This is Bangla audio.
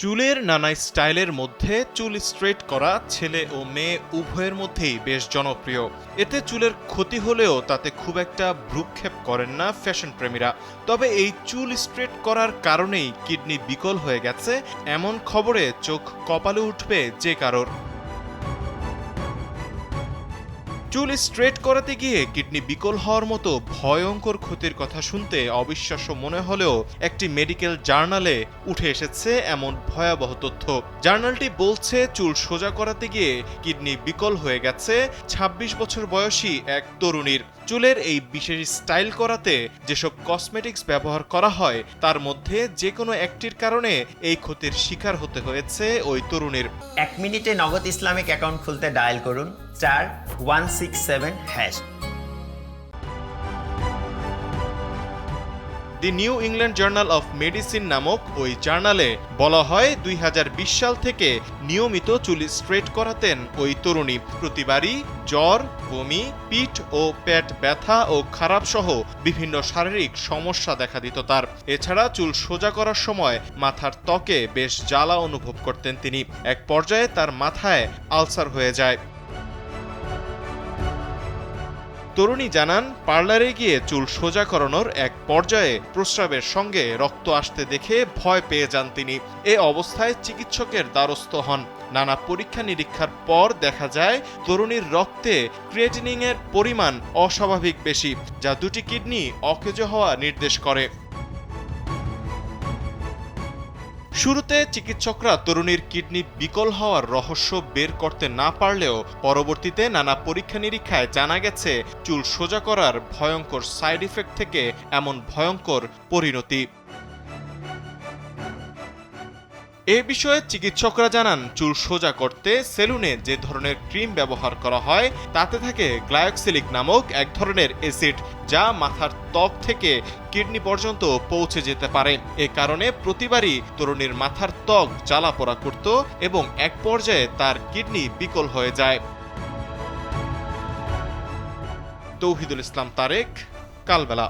চুলের নানা স্টাইলের মধ্যে চুল স্ট্রেট করা ছেলে ও মেয়ে উভয়ের মধ্যেই বেশ জনপ্রিয়। এতে চুলের ক্ষতি হলেও তাতে খুব একটা ভ্রুক্ষেপ করেন না ফ্যাশন প্রেমীরা। তবে এই চুল স্ট্রেট করার কারণেই কিডনি বিকল হয়ে গেছে, এমন খবরে চোখ কপালে উঠবে যে কারোর। চুল স্ট্রেট করাতে গিয়ে কিডনি বিকল হওয়ার মতো ভয়ঙ্কর ক্ষতির কথা শুনতে অবিশ্বাস্য মনে হলেও একটি মেডিকেল জার্নালে উঠে এসেছে এমন ভয়াবহ তথ্য। জার্নালটি বলছে, চুল সোজা করাতে গিয়ে কিডনি বিকল হয়ে গেছে ২৬ বছর বয়সী এক তরুণীর। চুলের এই বিশেষ স্টাইল করাতে যেসব কসমেটিক্স ব্যবহার করা হয়, তার মধ্যে যে কোনো একটির কারণে এই ক্ষতির শিকার হতে হয়েছে ওই তরুণীর। এক মিনিটে নগদ ইসলামিক অ্যাকাউন্ট খুলতে ডায়াল করুন। চার one six seven hash the new England journal of medicine নামক ওই জার্নালে বলা হয় দুই হাজার বিশ সাল থেকে নিয়মিত চুল স্ট্রেট করাতেন ওই তরুণী। প্রতিবারই জ্বর, বমি, পিঠ ও পেট ব্যথা ও খারাপ সহ বিভিন্ন শারীরিক সমস্যা দেখা দিত তার। এছাড়া চুল সোজা করার সময় মাথার ত্বকে বেশ জ্বালা অনুভব করতেন তিনি। এক পর্যায়ে তার মাথায় আলসার হয়ে যায়। তরুণী জানান, পার্লারে গিয়ে চুল সোজা করানোর এক পর্যায়ে প্রস্রাবের সঙ্গে রক্ত আসতে দেখে ভয় পেয়ে যান তিনি। এ অবস্থায় চিকিৎসকের দ্বারস্থ হন। নানা পরীক্ষা নিরীক্ষার পর দেখা যায়, তরুণীর রক্তে ক্রিয়েটিনিং এর পরিমাণ অস্বাভাবিক বেশি, যা দুটি কিডনি অকেজ হওয়া নির্দেশ করে। শুরুতে চিকিৎসকরা তরুণীর কিডনি বিকল হওয়ার রহস্য বের করতে না পারলেও পরবর্তীতে নানা পরীক্ষা নিরীক্ষায় জানা গেছে, চুল সোজা করার ভয়ঙ্কর সাইড ইফেক্ট থেকে এমন ভয়ঙ্কর পরিণতি এ বিষয়ে চিকিৎসকরা জানান, চুল সোজা করতে সেলুনে যে ধরনের ক্রিম ব্যবহার করা হয়, তাতে থাকে গ্লায়োক্সিলিক নামক এক ধরনের অ্যাসিড যা মাথার ত্বক থেকে কিডনি পর্যন্ত পৌঁছে যেতে পারে। এ কারণে প্রতিবারই তরুণীর মাথার ত্বক জ্বালা পোড়া করত এবং এক পর্যায়ে তার কিডনি বিকল হয়ে যায়। তৌহিদুল ইসলাম তারেক, কালবেলা।